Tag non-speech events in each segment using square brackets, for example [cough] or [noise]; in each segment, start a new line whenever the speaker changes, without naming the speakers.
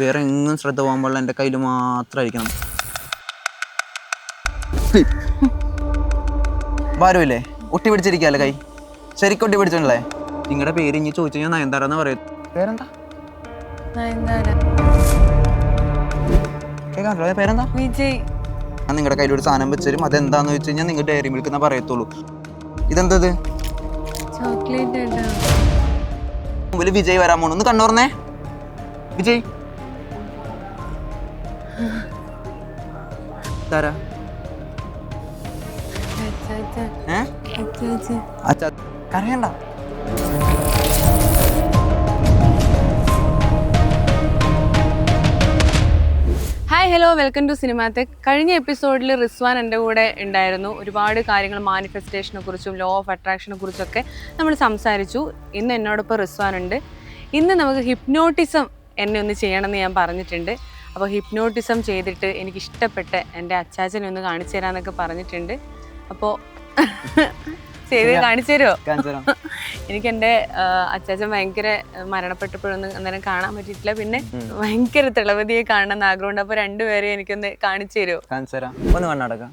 വേറെ എങ്ങും ശ്രദ്ധ പോകാൻ പാടില്ല. എന്റെ കയ്യിൽ മാത്രമായിരിക്കണം ഭാരമില്ലേ ഒട്ടി പിടിച്ചിരിക്കല്ലേ കൈ? ശരിക്കും ഒട്ടി പിടിച്ചല്ലേ നിങ്ങളുടെ പേര് ഇനി ചോദിച്ചു കഴിഞ്ഞാൽ നയൻതാര എന്ന് പറയും പേരെന്താ?
നയൻതാര.
കേൾക്കാമല്ലോ പേരെന്താ?
വിജയ്.
ഞാൻ നിങ്ങളുടെ കയ്യിൽ ഒരു സാധനം വെച്ചുതരും അതെന്താന്ന് വെച്ച് കഴിഞ്ഞാൽ നിങ്ങൾ ഡയറി മിൽക്ക് എന്നാ പറയത്തുള്ളൂ. ഇതെന്തത്?
ചോക്ലേറ്റ്
മുമ്പിൽ വിജയ് വരാൻ പോണു. ഒന്ന് കണ്ണോർന്നേ. വിജയ്. താരാ. ഏ? അച്ഛാ കരയണ്ട.
ഹായ് ഹലോ വെൽക്കം ടു സിനിമാത്തെക് കഴിഞ്ഞ എപ്പിസോഡിൽ റിസ്വാൻ എന്റെ കൂടെ ഉണ്ടായിരുന്നു. ഒരുപാട് കാര്യങ്ങൾ മാനിഫെസ്റ്റേഷനെ കുറിച്ചും ലോ ഓഫ് അട്രാക്ഷനെ കുറിച്ചൊക്കെ നമ്മൾ സംസാരിച്ചു. ഇന്ന് എന്നോടൊപ്പം റിസ്വാൻ ഉണ്ട്. ഇന്ന് നമുക്ക് ഹിപ്നോട്ടിസം എന്നെ ഒന്ന് ചെയ്യണമെന്ന് ഞാൻ പറഞ്ഞിട്ടുണ്ട്. അപ്പോൾ ഹിപ്നോട്ടിസം ചെയ്തിട്ട് എനിക്ക് ഇഷ്ടപ്പെട്ട എന്റെ അച്ചാച്ചനെ ഒന്ന് കാണിച്ചു തരാമെന്നൊക്കെ പറഞ്ഞിട്ടുണ്ട്. അപ്പോൾ ചെയ്ത് കാണിച്ചു തരുമോ. എനിക്ക് എന്റെ അച്ചാച്ചൻ ഭയങ്കര മരണപ്പെട്ടപ്പോഴൊന്നും അന്നേരം കാണാൻ പറ്റിയിട്ടില്ല. പിന്നെ ഭയങ്കര തിളവതിയെ കാണണമെന്ന് ആഗ്രഹമുണ്ട്. അപ്പോൾ രണ്ടുപേരെയും എനിക്കൊന്ന് കാണിച്ചു തരുമോ?
ഒന്ന് കണ്ണടക്കാം.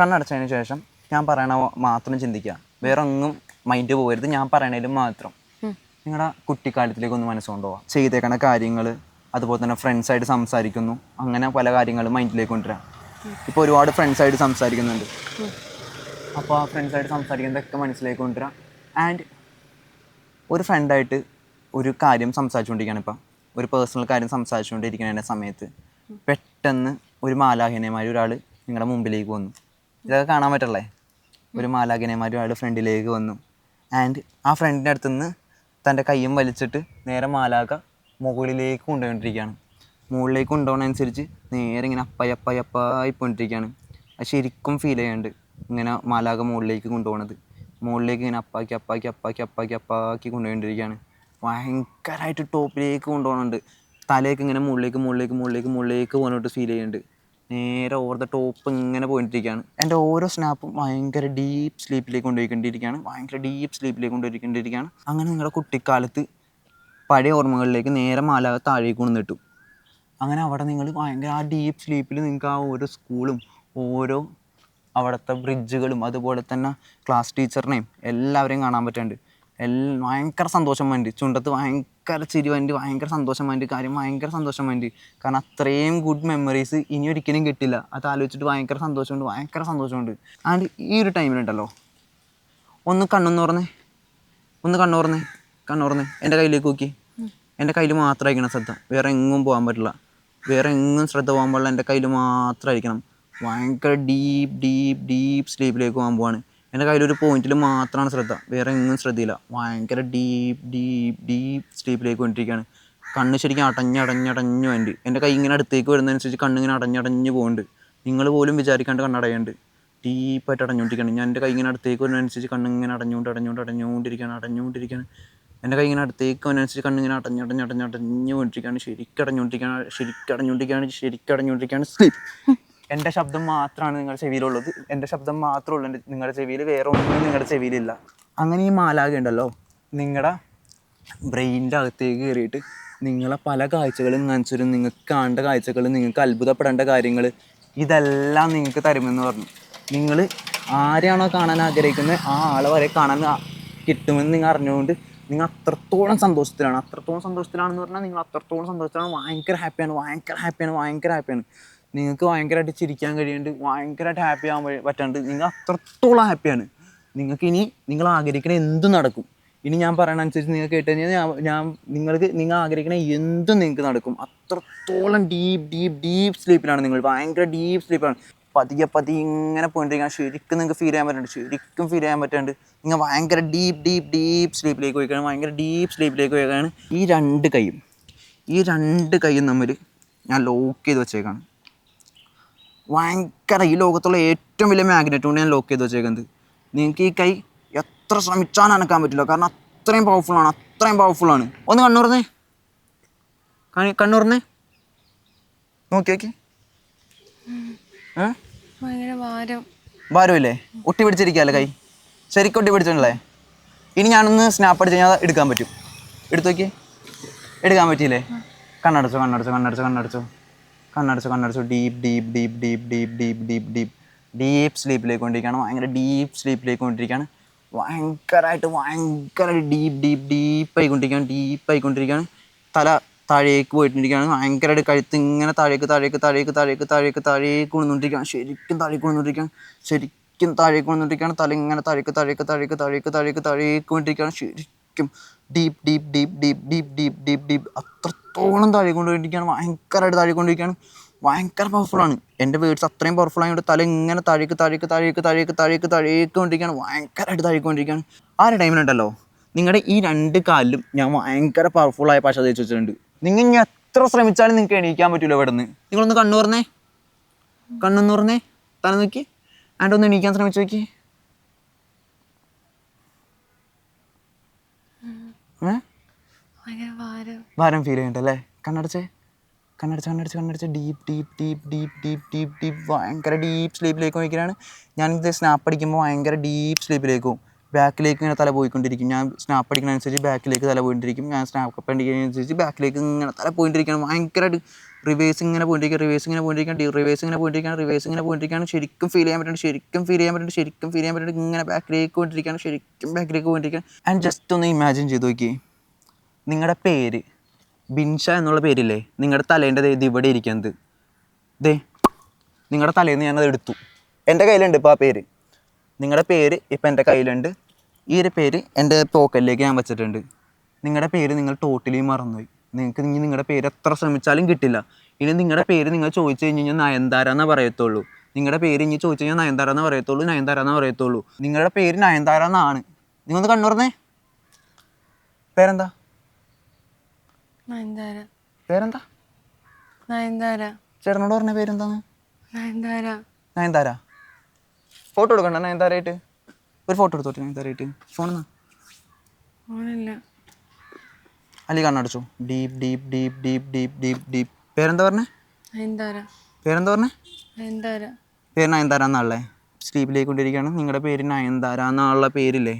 കണ്ണടച്ചതിന് ശേഷം ഞാൻ പറയണ മാത്രം ചിന്തിക്കുക. വേറെ ഒന്നും മൈൻഡ് പോകരുത്. ഞാൻ പറയണേലും മാത്രം. നിങ്ങളുടെ കുട്ടിക്കാലത്തിലേക്ക് ഒന്ന് മനസ്സുകൊണ്ടുപോവാം ചെയ്തേക്കണ കാര്യങ്ങൾ അതുപോലെ തന്നെ ഫ്രണ്ട്സായിട്ട് സംസാരിക്കുന്നു. അങ്ങനെ പല കാര്യങ്ങളും മൈൻഡിലേക്ക് കൊണ്ടുവരാം. ഇപ്പോൾ ഒരുപാട് ഫ്രണ്ട്സായിട്ട് സംസാരിക്കുന്നുണ്ട്. അപ്പോൾ ആ ഫ്രണ്ട്സായിട്ട് സംസാരിക്കുന്നതൊക്കെ മനസ്സിലേക്ക് കൊണ്ടുവരാം. ആൻഡ് ഒരു ഫ്രണ്ടായിട്ട് ഒരു കാര്യം സംസാരിച്ചുകൊണ്ടിരിക്കുകയാണ് ഇപ്പം. ഒരു പേഴ്സണൽ കാര്യം സംസാരിച്ചുകൊണ്ടിരിക്കുന്ന സമയത്ത് പെട്ടെന്ന് ഒരു മാലാഹിനമാരി ഒരാൾ നിങ്ങളുടെ മുമ്പിലേക്ക് വന്നു. ഇതൊക്കെ കാണാൻ പറ്റല്ലേ ഒരു മാലാഹിനമാരി ഒരാൾ ഫ്രണ്ടിലേക്ക് വന്നു. ആൻഡ് ആ ഫ്രണ്ടിന്റെ അടുത്തുനിന്ന് തന്റെ കയ്യും വലിച്ചിട്ട് നേരെ മാലാക മുകളിലേക്ക് കൊണ്ടുപോയിക്കൊണ്ടിരിക്കുകയാണ്. മുകളിലേക്ക് കൊണ്ടുപോകുന്നതനുസരിച്ച് നേരെ ഇങ്ങനെ അപ്പായി അപ്പായി അപ്പായി അത് ശരിക്കും ഫീൽ ചെയ്യുന്നുണ്ട് ഇങ്ങനെ മാലാക മുകളിലേക്ക് കൊണ്ടുപോകണത് മുകളിലേക്ക് ഇങ്ങനെ അപ്പാക്കി അപ്പാക്കി അപ്പാക്കി അപ്പാക്കി അപ്പാക്കി കൊണ്ടുപോയിട്ടിരിക്കുകയാണ് ഭയങ്കരമായിട്ട് ടോപ്പിലേക്ക് കൊണ്ടുപോകുന്നുണ്ട്. തലയൊക്കെ ഇങ്ങനെ മുകളിലേക്ക് മുകളിലേക്ക് മുകളിലേക്ക് മുകളിലേക്ക് പോകുന്നോട്ട് ഫീൽ ചെയ്യുന്നുണ്ട്. നേരെ ഓവർ ദ ടോപ്പ് ഇങ്ങനെ പോയിട്ടിരിക്കുകയാണ് എന്റെ ഓരോ സ്നാപ്പും ഭയങ്കര ഡീപ്പ് സ്ലീപ്പിലേക്ക് കൊണ്ടുപോയിക്കൊണ്ടിരിക്കുകയാണ്. ഭയങ്കര ഡീപ്പ് സ്ലീപ്പിലേക്ക് കൊണ്ടുപോയിക്കൊണ്ടിരിക്കുകയാണ്. അങ്ങനെ നിങ്ങളുടെ കുട്ടിക്കാലത്ത് പഴയ ഓർമ്മകളിലേക്ക് നേരെ മാല താഴേക്ക് കൊണ്ടുവന്നിട്ടു. അങ്ങനെ അവിടെ നിങ്ങൾ ഭയങ്കര ആ ഡീപ്പ് സ്ലീപ്പിൽ നിങ്ങൾക്ക് ആ ഓരോ സ്കൂളും ഓരോ അവിടുത്തെ ബ്രിഡ്ജുകളും അതുപോലെ തന്നെ ക്ലാസ് ടീച്ചറിനെയും എല്ലാവരെയും കാണാൻ പറ്റുന്നുണ്ട്. എല്ലാം ഭയങ്കര സന്തോഷം വേണ്ടി. ചുണ്ടത്ത് ഭയങ്കര ചിരി വേണ്ടി ഭയങ്കര സന്തോഷം വേണ്ടി കാര്യം ഭയങ്കര സന്തോഷം വേണ്ടി. കാരണം അത്രയും ഗുഡ് മെമ്മറീസ് ഇനി ഒരിക്കലും കിട്ടില്ല. അത് ആലോചിച്ചിട്ട് ഭയങ്കര സന്തോഷമുണ്ട് ഭയങ്കര സന്തോഷമുണ്ട്. ആൻഡ് ഈ ഒരു ടൈമിലുണ്ടല്ലോ ഒന്ന് കണ്ണൊന്ന് പറഞ്ഞേ ഒന്ന് കണ്ണു തുറന്നേ കണ്ണു തുറന്നേ എന്റെ കയ്യിലേക്ക് നോക്കി. എന്റെ കയ്യിൽ മാത്രമായിരിക്കണം ശ്രദ്ധ. വേറെ എങ്ങും പോകാൻ പറ്റില്ല. വേറെ എങ്ങും ശ്രദ്ധ പോകാൻ പാടില്ല. എന്റെ കയ്യിൽ മാത്രമായിരിക്കണം. ഭയങ്കര ഡീപ്പ് ഡീപ്പ് ഡീപ്പ് സ്ലീപ്പിലേക്ക് പോകാൻ പോവാണ്. എന്റെ കയ്യിലൊരു പോയിന്റിൽ മാത്രമാണ് ശ്രദ്ധ. വേറെ എങ്ങും ശ്രദ്ധയില്ല. ഭയങ്കര ഡീപ്പ് ഡീപ്പ് ഡീപ്പ് സ്ലീപ്പിലേക്ക് കൊണ്ടിരിക്കുകയാണ് കണ്ണ് ശരിക്കും അടഞ്ഞടഞ്ഞടഞ്ഞു വേണ്ടി എന്റെ കൈ ഇങ്ങനെ അടുത്തേക്ക് വരുന്നതനുസരിച്ച് കണ്ണിങ്ങനെ അടഞ്ഞടഞ്ഞു പോകുന്നുണ്ട് നിങ്ങൾ പോലും വിചാരിക്കാണ്ട് കണ്ണടയുണ്ട് ഡീപ്പായിട്ട് അടഞ്ഞുകൊണ്ടിരിക്കുകയാണ്. ഞാൻ എന്റെ കൈ ഇങ്ങനെ അടുത്തേക്ക് വരുന്നതനുസരിച്ച് കണ്ണിങ്ങനെ അടഞ്ഞുകൊണ്ട് അടഞ്ഞുകൊണ്ട് അടഞ്ഞുകൊണ്ടിരിക്കുകയാണ്. അടഞ്ഞുകൊണ്ടിരിക്കുകയാണ്. എന്റെ കൈ ഇങ്ങനെ അടുത്തേക്ക് വരുന്നതനുസരിച്ച് കണ്ണിങ്ങനെ അടഞ്ഞടഞ്ഞ് അടഞ്ഞു കൊണ്ടിരിക്കുകയാണ് ശരിക്കും അടഞ്ഞുകൊണ്ടിരിക്കുകയാണ്. ശരിക്കും അടഞ്ഞുകൊണ്ടിരിക്കുകയാണ്. ശരിക്കും അടഞ്ഞുകൊണ്ടിരിക്കുകയാണ്. സ്ലീപ്പ് എന്റെ ശബ്ദം മാത്രമാണ് നിങ്ങളുടെ ചെവിയിലുള്ളത്. എന്റെ ശബ്ദം മാത്രമേ ഉള്ളൂ. എന്റെ നിങ്ങളുടെ ചെവിയിൽ വേറെ ഒന്നും നിങ്ങളുടെ ചെവിയിലില്ല. അങ്ങനെ ഈ മാലാക ഉണ്ടല്ലോ. നിങ്ങളുടെ ബ്രെയിനിന്റെ അകത്തേക്ക് കയറിയിട്ട് നിങ്ങളെ പല കാഴ്ചകളും കാണിച്ചു നിങ്ങൾക്ക് കാണേണ്ട കാഴ്ചകൾ നിങ്ങൾക്ക് അത്ഭുതപ്പെടേണ്ട കാര്യങ്ങൾ ഇതെല്ലാം നിങ്ങൾക്ക് തരുമെന്ന് പറഞ്ഞു. നിങ്ങൾ ആരെയാണോ കാണാൻ ആഗ്രഹിക്കുന്നത് ആ ആളെ വരെ കാണാൻ കിട്ടുമെന്ന് നിങ്ങൾ അറിഞ്ഞുകൊണ്ട് നിങ്ങൾ അത്രത്തോളം സന്തോഷത്തിലാണ്. അത്രത്തോളം സന്തോഷത്തിലാണെന്ന് പറഞ്ഞാൽ നിങ്ങൾ അത്രത്തോളം സന്തോഷത്തിലാണ്. ഭയങ്കര ഹാപ്പിയാണ് ഭയങ്കര ഹാപ്പിയാണ് ഭയങ്കര ഹാപ്പിയാണ് നിങ്ങൾക്ക് ഭയങ്കരമായിട്ട് ചിരിക്കാൻ കഴിയുന്നുണ്ട്. ഭയങ്കരമായിട്ട് ഹാപ്പി ആകാൻ പറ്റാണ്ട് നിങ്ങൾ അത്രത്തോളം ഹാപ്പിയാണ് നിങ്ങൾക്ക് ഇനി നിങ്ങൾ ആഗ്രഹിക്കണ എന്തും നടക്കും? ഇനി ഞാൻ പറയണ അനുസരിച്ച് നിങ്ങൾ കേട്ട് കഴിഞ്ഞാൽ ഞാൻ ഞാൻ നിങ്ങൾക്ക് നിങ്ങൾ ആഗ്രഹിക്കണ എന്തും നിങ്ങൾക്ക് നടക്കും. അത്രത്തോളം ഡീപ്പ് ഡീപ്പ് ഡീപ്പ് സ്ലീപ്പിലാണ് നിങ്ങൾ. ഭയങ്കര ഡീപ്പ് സ്ലീപ്പാണ് പതിയെ പതിയെ ഇങ്ങനെ പോയിട്ടിരിക്കാൻ ശരിക്കും നിങ്ങൾക്ക് ഫീൽ ചെയ്യാൻ പറ്റുന്നുണ്ട്. ശരിക്കും ഫീൽ ചെയ്യാൻ പറ്റുന്നുണ്ട്. നിങ്ങൾ ഭയങ്കര ഡീപ്പ് ഡീപ്പ് ഡീപ്പ് സ്ലീപ്പിലേക്ക് പോയിക്കാണ്. ഭയങ്കര ഡീപ്പ് സ്ലീപ്പിലേക്ക് പോയിക്കാണ്. ഈ രണ്ട് കൈയും ഈ രണ്ട് കൈയും തമ്മിൽ ഞാൻ ലോക്ക് ചെയ്ത് വെച്ചേക്കാണ്. ഭയങ്കര ഈ ലോകത്തുള്ള ഏറ്റവും വലിയ മാഗ്നറ്റ് കൊണ്ട് ഞാൻ ലോക്ക് ചെയ്ത് വെച്ചേക്കുന്നത്. നിങ്ങൾക്ക് ഈ കൈ എത്ര ശ്രമിച്ചാൽ അനക്കാൻ പറ്റില്ല. കാരണം അത്രയും പവർഫുള്ളാണ് അത്രയും പവർഫുള്ളാണ് ഒന്ന് കണ്ണുറന്നേ കണ്ണുറന്നേ നോക്കി നോക്കി ഭാരമില്ലേ? ഒട്ടി പിടിച്ചിരിക്കാല്ലേ കൈ? ശരിക്കും ഒട്ടി പിടിച്ചിട്ടുണ്ടല്ലേ? ഇനി ഞാനൊന്ന് സ്നാപ്പ് അടിച്ച് കഴിഞ്ഞാൽ എടുക്കാൻ പറ്റും. എടുത്തു നോക്കി എടുക്കാൻ പറ്റിയില്ലേ? കണ്ണടച്ചോ കണ്ണടച്ചോ കണ്ണടച്ചോ കണ്ണടച്ചോ. കണ്ണടച്ചോ കണ്ണടച്ചോ. Deep deep deep deep deep deep deep deep deep സ്ലീപ്പിലേക്ക് കൊണ്ടിരിക്കുകയാണ്. ഭയങ്കര ഡീപ്പ് സ്ലീപ്പിലേക്ക് കൊണ്ടിരിക്കുകയാണ്. ഭയങ്കരമായിട്ട് ഭയങ്കരമായിട്ട് ഡീപ്പ് ഡീപ്പ് ഡീപ്പ് ആയിക്കൊണ്ടിരിക്കുകയാണ്. ഡീപ്പ് ആയിക്കൊണ്ടിരിക്കുകയാണ്. തല താഴേക്ക് പോയിട്ടിരിക്കുകയാണ് ഭയങ്കരമായിട്ട് കഴുത്ത് ഇങ്ങനെ താഴേക്ക് താഴേക്ക് താഴേക്ക് താഴേക്ക് താഴേക്ക് താഴേക്ക് വന്നുകൊണ്ടിരിക്കുകയാണ് ശരിക്കും താഴേക്ക് വന്നുകൊണ്ടിരിക്കുകയാണ് ശരിക്കും താഴേക്ക് വന്നുകൊണ്ടിരിക്കുകയാണ് തല ഇങ്ങനെ താഴേക്ക് താഴേക്ക് താഴേക്ക് താഴേക്ക് താഴേക്ക് താഴേക്ക് കൊണ്ടിരിക്കുകയാണ് ശരിക്കും deep deep deep deep deep deep deep deep അത്രത്തോളം താഴേക്ക് കൊണ്ടുപോയിരിക്കുകയാണ് ഭയങ്കരമായിട്ട് താഴേക്ക് കൊണ്ടിരിക്കുകയാണ് ഭയങ്കര പവർഫുൾ ആണ് എന്റെ വേർഡ്സ് അത്രയും പവർഫുൾ ആയതുകൊണ്ട് തല ഇങ്ങനെ താഴേക്ക് താഴേക്ക് താഴേക്ക് താഴേക്ക് താഴേക്ക് താഴേക്ക് കൊണ്ടിരിക്കുകയാണ് ഭയങ്കരമായിട്ട് താഴേക്ക് കൊണ്ടിരിക്കുകയാണ് ആ ഒരു ടൈമിലുണ്ടല്ലോ നിങ്ങളുടെ ഈ രണ്ട് കാലിലും ഞാൻ ഭയങ്കര പവർഫുൾ പവർഫുള്ളായ പശ തേച്ച് വെച്ചിട്ടുണ്ട് നിങ്ങൾ ഇനി എത്ര ശ്രമിച്ചാലും നിങ്ങൾക്ക് എണീക്കാൻ പറ്റില്ല ഇവിടെ നിന്ന് നിങ്ങളൊന്ന് കണ്ണു പറഞ്ഞേ കണ്ണൊന്ന് പറഞ്ഞേ തല നോക്കി. ആൻഡ് ഒന്ന് എണീക്കാൻ ശ്രമിച്ചു നോക്കി.
ഭാരം.
ഫീൽ ചെയ്യണ്ടല്ലേ? കണ്ണടച്ചേ. കണ്ണടച്ച് കണ്ണടച്ച് കണ്ണടച്ച്. Deep deep deep deep deep deep deep ഭയങ്കര ഡീപ്പ് സ്ലീപ്പിലേക്ക് നോക്കിയാണ് ഞാനിത് സ്നാപ്പ് അടിക്കുമ്പോൾ ഭയങ്കര ഡീപ്പ് സ്ലീപ്പിലേക്ക് പോകും. ബാക്കിലേക്ക് ഇങ്ങനെ തല പോയിക്കൊണ്ടിരിക്കും. ഞാൻ സ്നാപ്പ് അടിക്കുന്നതനുസരിച്ച് ബാക്കിലേക്ക് തല പോയിട്ടിരിക്കും ഞാൻ സ്നാപ്പ് അടിക്കുന്നതനുസരിച്ച് ബാക്കിലേക്ക് ഇങ്ങനെ തല പോയിട്ടിരിക്കണം ഭയങ്കരമായിട്ട് റിവേഴ്സ് ഇങ്ങനെ പോയിട്ടിരിക്കുക റിവേഴ്സ് ഇങ്ങനെ പോയിട്ടിരിക്കുക റിവേഴ്സ് ഇങ്ങനെ പോയിട്ടിരിക്കുകയാണ് റിവേഴ്സ് ഇങ്ങനെ പോയിട്ടിരിക്കുകയാണ് ശരിക്കും ഫീൽ ചെയ്യാൻ പറ്റുന്നുണ്ട് ശരിക്കും ഫീൽ ചെയ്യാൻ പറ്റുന്നുണ്ട് ശരിക്കും ഫീൽ ചെയ്യാൻ പറ്റുന്നുണ്ട് ഇങ്ങനെ ബാക്കിലേക്ക് പോയിട്ടിരിക്കുകയാണ് ശരിക്കും ബാക്കിലേക്ക് പോയിട്ടിരിക്കുകയാണ് ആൻഡ് ജസ്റ്റ് ഒന്ന് ഇമാജിൻ ചെയ്ത് നോക്കി നിങ്ങളുടെ പേര് ബിൻഷ എന്നുള്ള പേരില്ലേ? നിങ്ങളുടെ തലേന്റെ ഇത് ഇവിടെ ഇരിക്കുന്നത്. ദേ നിങ്ങളുടെ തലേന്ന് ഞാനത് എടുത്തു. എന്റെ കയ്യിലുണ്ട് ഇപ്പോൾ ആ പേര്. നിങ്ങളുടെ പേര് ഇപ്പം എന്റെ കയ്യിലുണ്ട്. ഈ ഒരു പേര് എന്റെ പോക്കറ്റിലേക്ക് ഞാൻ വെച്ചിട്ടുണ്ട്. നിങ്ങളുടെ പേര് നിങ്ങൾ ടോട്ടലി മറന്നുപോയി. നിങ്ങൾക്ക് ഇനി നിങ്ങളുടെ പേര് എത്ര ശ്രമിച്ചാലും കിട്ടില്ല. ഇനി നിങ്ങളുടെ പേര് നിങ്ങൾ ചോദിച്ചു കഴിഞ്ഞ് കഴിഞ്ഞാൽ നയൻതാര എന്നേ പറയത്തുള്ളൂ. നിങ്ങളുടെ പേര് ഇനി ചോദിച്ചു കഴിഞ്ഞാൽ നയൻതാര എന്നേ പറയത്തുള്ളൂ നയൻതാര എന്നേ പറയത്തുള്ളൂ. നിങ്ങളുടെ പേര് നയൻതാര എന്നാണ് നിങ്ങളൊന്ന് കണ്ണുറന്നേ പേരെന്താ?
നയൻതാര.
പേരെന്താ?
നയൻതാര.
ചേട്ടനോട് പറഞ്ഞ പേരെന്താണ്?
നയൻതാര.
നയൻതാര. ഫോട്ടോ എടുക്കണ്ട. റേറ്റ് ഒരു ഫോട്ടോ എടുത്തോട്ടെ നയൻതാരയായിട്ട് ഫോണിന്ന്
ഫോണില്ല.
അലി കണ്ണടച്ചു. Deep deep deep deep deep deep deep പേരെന്താ പറഞ്ഞേ?
നയൻതാര.
പേരെന്താ പറഞ്ഞേ?
നയൻതാര.
പേര് നയൻതാര എന്നാളേ സ്ലീപ്പിലേക്ക് കൊണ്ടിരിക്കുകയാണ് നിങ്ങളുടെ പേര് നയൻതാര എന്നുള്ള പേരില്ലേ?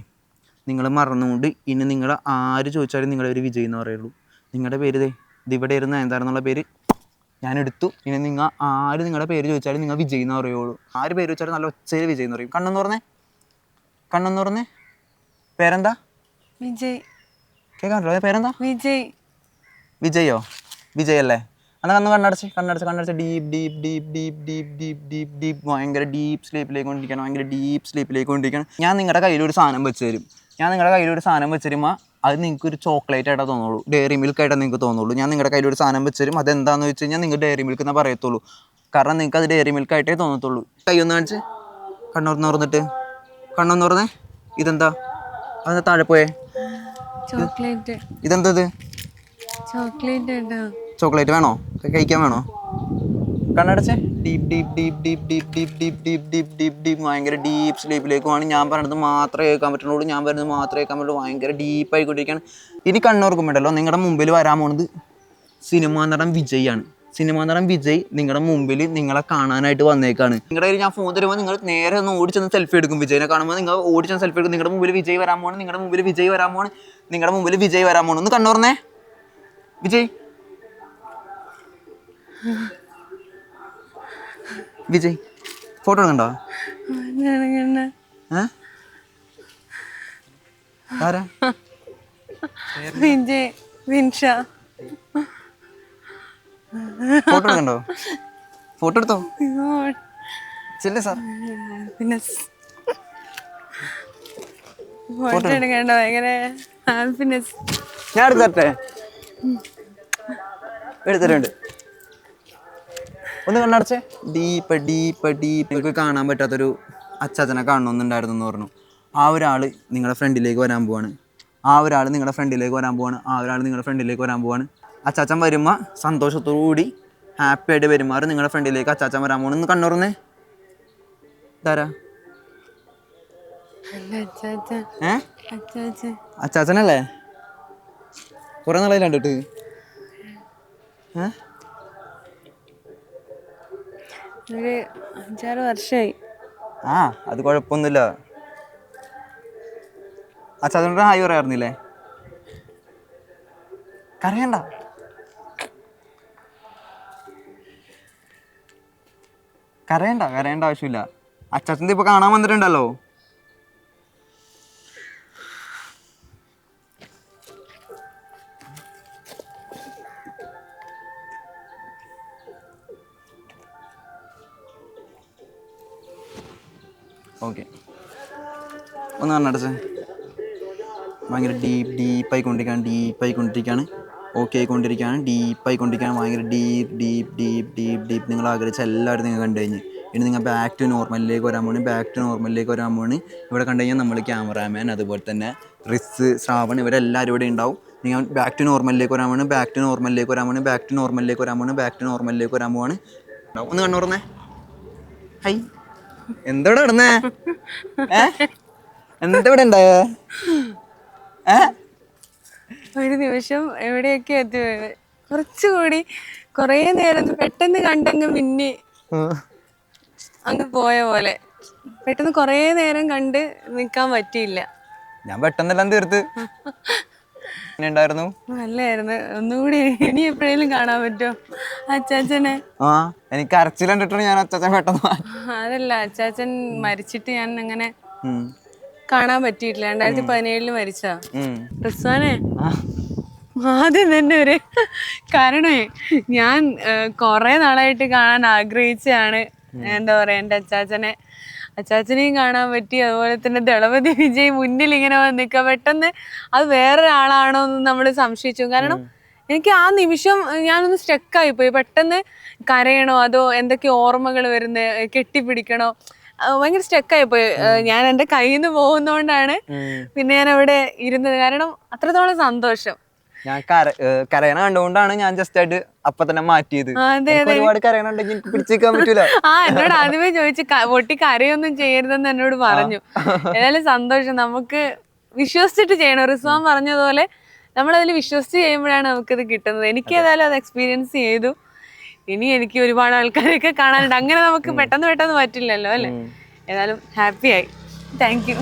നിങ്ങൾ മറന്നുകൊണ്ട് ഇനി നിങ്ങൾ ആര് ചോദിച്ചാലും നിങ്ങളുടെ ഒരു വിജയ് എന്ന് പറയുള്ളൂ. നിങ്ങളുടെ പേര് ദേ ഇതിവിടെ ഇരുന്ന് നയൻതാര എന്നുള്ള പേര് ഞാൻ എടുത്തു ഇനി നിങ്ങൾ ആര് നിങ്ങളുടെ പേര് ചോദിച്ചാലും നിങ്ങൾ വിജയ് എന്ന് പറയുള്ളൂ. ആര് പേര് ചോദിച്ചാലും നല്ല ഒച്ചയിൽ വിജയ് എന്ന് പറയും. കണ്ണെന്ന് പറഞ്ഞേ കണ്ണെന്ന് പറഞ്ഞേ പേരെന്താ?
വിജയ്.
കേൾക്കാണ്ടല്ലോ പേരെന്താ?
വിജയ്.
വിജയോ? വിജയ് അല്ലേ? എന്നാൽ കണ്ണ് കണ്ണടച്ച് കണ്ണടച്ച് കണ്ണടച്ച്. Deep deep deep deep deep deep deep deep ഭയങ്കര ഡീപ്പ് സ്ലീപ്പിലേക്ക് കൊണ്ടിരിക്കണം. ഭയങ്കര ഡീപ്പ് സ്ലീപ്പിലേക്ക് കൊണ്ടിരിക്കണം. ഞാൻ നിങ്ങളുടെ കയ്യിലൊരു സാധനം വെച്ച് തരും. ഞാൻ നിങ്ങളുടെ കയ്യിലൊരു സാധനം വെച്ച് തരുമ്പോൾ അത് നിങ്ങൾക്ക് ഒരു ചോക്ലേറ്റ് ആയിട്ടാ തോന്നുള്ളൂ. ഡെയറി മിൽക്ക് ആയിട്ടാണ് നിങ്ങൾക്ക് തോന്നുള്ളൂ. ഞാൻ നിങ്ങളുടെ കയ്യിൽ ഒരു സാധനം വെച്ച് തരും അതെന്താണെന്ന് വെച്ച് കഴിഞ്ഞാൽ നിങ്ങൾ ഡെയറി മിൽക്ക് എന്നേ പറയത്തുള്ളൂ. കാരണം നിങ്ങൾക്ക് അത് ഡെയറി മിൽക്ക് ആയിട്ടേ തോന്നത്തുള്ളൂ. കൈ ഒന്ന് കാണിച്ച്. കണ്ണൂർന്ന് തുറന്നിട്ട് കണ്ണൊന്ന് തുറന്നേ ഇതെന്താ? അതെന്താ താഴെ പോയേ?
ചോക്ലേറ്റ്
ഇതെന്തത്
ചോക്ലേറ്റ്
ചോക്ലേറ്റ് വേണോ? കഴിക്കാൻ വേണോ? കണ്ണടച്ചേ. Deep deep deep deep deep deep deep deep deep deep deep ഭയങ്കര ഡീപ്പ് സ്ലീപ്പിലേക്ക് പോകണം ഞാൻ പറയുന്നത് മാത്രമേ കേൾക്കാൻ പറ്റുള്ളൂ ഞാൻ പറയുന്നത് മാത്രമേ കേൾക്കാൻ പറ്റുള്ളൂ ഭയങ്കര ഡീപ്പ് ആയിക്കൊണ്ടിരിക്കുകയാണ് ഇനി കണ്ണോർക്കുമ്പോണ്ടല്ലോ നിങ്ങളുടെ മുമ്പിൽ വരാൻ പോണത് സിനിമാ നടൻ വിജയാണ് സിനിമാ നടൻ വിജയ് നിങ്ങളുടെ മുമ്പിൽ നിങ്ങളെ കാണാനായിട്ട് വന്നേക്കാണ് നിങ്ങളുടെ കയ്യിൽ ഞാൻ ഫോൺ തരുമ്പോൾ നിങ്ങൾ നേരെ ഒന്ന് ഓടിച്ചെന്ന് സെൽഫി എടുക്കും വിജയിനെ കാണുമ്പോൾ നിങ്ങൾ ഓടിച്ചെന്ന് സെൽഫി എടുക്കും നിങ്ങളുടെ മുമ്പിൽ വിജയ് വരാൻ പോണ് നിങ്ങളുടെ മുമ്പിൽ വിജയ് വരാൻ പോണ് നിങ്ങളുടെ മുമ്പിൽ വിജയ് വരാൻ പോണ് ഒന്ന് കണ്ണോർന്നേ വിജയ് വിജയ് ഫോട്ടോ എടുക്കണ്ടോ ആരാ?
വിജയ് വിൻഷ.
ഫോട്ടോ എടുക്കണ്ടോ ഫോട്ടോ എടുത്തോ? ചെല്ലേ സാർ.
പിന്നെ ഫോട്ടോ എടുക്കണ്ട ഭയങ്കര ഹാപ്പിനെസ്
ഞാൻ എടുത്തട്ടെ എടുത്തിട്ടുണ്ട് ഒന്ന് കണ്ണടച്ചേ. Deep deep deep. നിങ്ങൾക്ക് കാണാൻ പറ്റാത്തൊരു അച്ചാച്ചനെ കാണണമെന്നുണ്ടായിരുന്നു എന്ന് പറഞ്ഞു. ആ ഒരാൾ നിങ്ങളുടെ ഫ്രണ്ടിലേക്ക് വരാൻ പോവാണ്. ആ ഒരാൾ നിങ്ങളുടെ ഫ്രണ്ടിലേക്ക് വരാൻ പോവാണ്. ആ ഒരാൾ നിങ്ങളുടെ ഫ്രണ്ടിലേക്ക് വരാൻ പോവാണ്. അച്ചാച്ചൻ വരുമ്പോൾ സന്തോഷത്തോടു കൂടി ഹാപ്പി ആയിട്ട് പെരുമാറി നിങ്ങളുടെ ഫ്രണ്ടിലേക്ക് അച്ചാച്ചൻ വരാൻ പോകണം ഒന്ന് കണ്ണുറന്നേ ഇതാരാ? അച്ചാച്ചനല്ലേ? കുറേ നാളായി കണ്ടിട്ട്. ഏ?
ഒരു അഞ്ചാറ് വർഷമായി
ആ അത് കുഴപ്പമൊന്നുമില്ല. അച്ഛാ അതുകൊണ്ട് ഹായ് പറയാറുന്നില്ലേ? കരയണ്ട. കരയണ്ട കരയേണ്ട ആവശ്യമില്ല. അച്ചാച്ചന്റെ ഇപ്പോൾ കാണാൻ വന്നിട്ടുണ്ടല്ലോ. ഓക്കെ ഒന്ന് കണ്ണടച്ചേ ഭയങ്കര ഡീപ്പ് ഡീപ്പായി കൊണ്ടിരിക്കുകയാണ് ഡീപ്പായി കൊണ്ടിരിക്കുകയാണ് ഓക്കെ ആയിക്കൊണ്ടിരിക്കുകയാണ് ഡീപ്പായി കൊണ്ടിരിക്കുകയാണ് ഭയങ്കര deep deep deep deep deep നിങ്ങൾ ആഗ്രഹിച്ച എല്ലാവരും നിങ്ങൾ കണ്ടു കഴിഞ്ഞ്. ഇനി നിങ്ങൾ ബാക്ക് ടു നോർമലിലേക്ക് വരാൻ പോകണം ബാക്ക് ടു നോർമലിലേക്ക് വരാൻ പോകണം ഇവിടെ കണ്ടു കഴിഞ്ഞാൽ നമ്മൾ ക്യാമറാമാൻ അതുപോലെ തന്നെ റിസ് ശ്രാവൺ ഇവരെല്ലാവരും ഇവിടെ ഉണ്ടാവും. നിങ്ങൾ ബാക്ക് ടു നോർമലിലേക്ക് വരാൻ പോകണം ബാക്ക് ടു നോർമലിലേക്ക് വരാൻ പോകണം ബാക്ക് ടു നോർമലിലേക്ക് വരാൻ പോകണം ബാക്ക് ടു നോർമലിലേക്ക് വരാൻ പോവാണ്. ഒന്ന് കണ്ണൂർന്നേ ഹൈ എന്താ ഇവിടെ നടന്നേ? ഏ? എന്താ ഉണ്ടായേ?
ഒരു നിമിഷം എവിടെയൊക്കെ എത്തി കുറച്ചുകൂടി കൊറേ നേരം പെട്ടെന്ന് കണ്ടങ്ങ് മിന്നി. അങ്ങ് പോയ പോലെ. പെട്ടെന്ന് കൊറേ നേരം കണ്ട് നിക്കാൻ പറ്റിയില്ല.
ഞാൻ പെട്ടെന്നെല്ലാം തീർത്ത്. ഉണ്ടായിരുന്നു
നല്ലായിരുന്നു. ഒന്നുകൂടി ഇനി എപ്പോഴേലും കാണാൻ പറ്റുമോ? അച്ചാച്ചനെ.
ആ എനിക്ക് അരച്ചിൽ കണ്ടിട്ടാണ് ഞാൻ അച്ചാച്ചൻ പെട്ടെന്ന്.
അതല്ല അച്ചാച്ചൻ മരിച്ചിട്ട് ഞാൻ അങ്ങനെ കാണാൻ പറ്റിയിട്ടില്ല. രണ്ടായിരത്തി പതിനേഴിൽ മരിച്ചാ. റിസ്വാനെ ആദ്യം തന്നെ ഒരു കാരണേ ഞാൻ കൊറേ നാളായിട്ട് കാണാൻ ആഗ്രഹിച്ചാണ് എന്താ പറയാ എന്റെ അച്ചാച്ചനെ. അച്ചാച്ചനെയും കാണാൻ പറ്റി. അതുപോലെ തന്നെ ദളപതി വിജയ് മുന്നിൽ ഇങ്ങനെ വന്ന് നിൽക്കുക. പെട്ടെന്ന് അത് വേറൊരാളാണോ എന്ന് നമ്മൾ സംശയിച്ചു. കാരണം എനിക്ക് ആ നിമിഷം ഞാനൊന്ന് സ്റ്റക്കായി പോയി പെട്ടെന്ന് കരയണോ? അതോ എന്തൊക്കെ ഓർമ്മകൾ വരുന്ന? കെട്ടിപ്പിടിക്കണോ? ഭയങ്കര സ്റ്റക്കായി പോയി ഞാൻ എന്റെ കയ്യിൽ നിന്ന് പോകുന്നോണ്ടാണ് പിന്നെ ഞാൻ അവിടെ ഇരുന്നത്. കാരണം അത്രത്തോളം സന്തോഷം.
ഞാൻ കര കരയണ കണ്ടുകൊണ്ടാണ് ഞാൻ ജസ്റ്റ് ആയിട്ട് അപ്പൊ തന്നെ മാറ്റിയത്. ഒരുപാട് കരയണുണ്ടെങ്കിൽ എനിക്ക് പിടിച്ചേക്കാൻ പറ്റൂല. [laughs]
ആ എന്നോട് ആദ്യമേ ചോദിച്ചു പൊട്ടി കരയൊന്നും ചെയ്യരുതെന്ന് എന്നോട് പറഞ്ഞു. ഏതായാലും സന്തോഷം. നമുക്ക് വിശ്വസിച്ചിട്ട് ചെയ്യണം. റിസ്വാൻ പറഞ്ഞതുപോലെ നമ്മൾ അതിൽ വിശ്വസിച്ച് ചെയ്യുമ്പോഴാണ് നമുക്കിത് കിട്ടുന്നത്. എനിക്ക് ഏതായാലും അത് എക്സ്പീരിയൻസ് ചെയ്തു. ഇനി എനിക്ക് ഒരുപാട് ആൾക്കാരെയൊക്കെ കാണാനുണ്ട്. അങ്ങനെ നമുക്ക് പെട്ടെന്ന് പെട്ടെന്ന് പറ്റില്ലല്ലോ അല്ലേ? ഏതായാലും ഹാപ്പിയായി താങ്ക് യു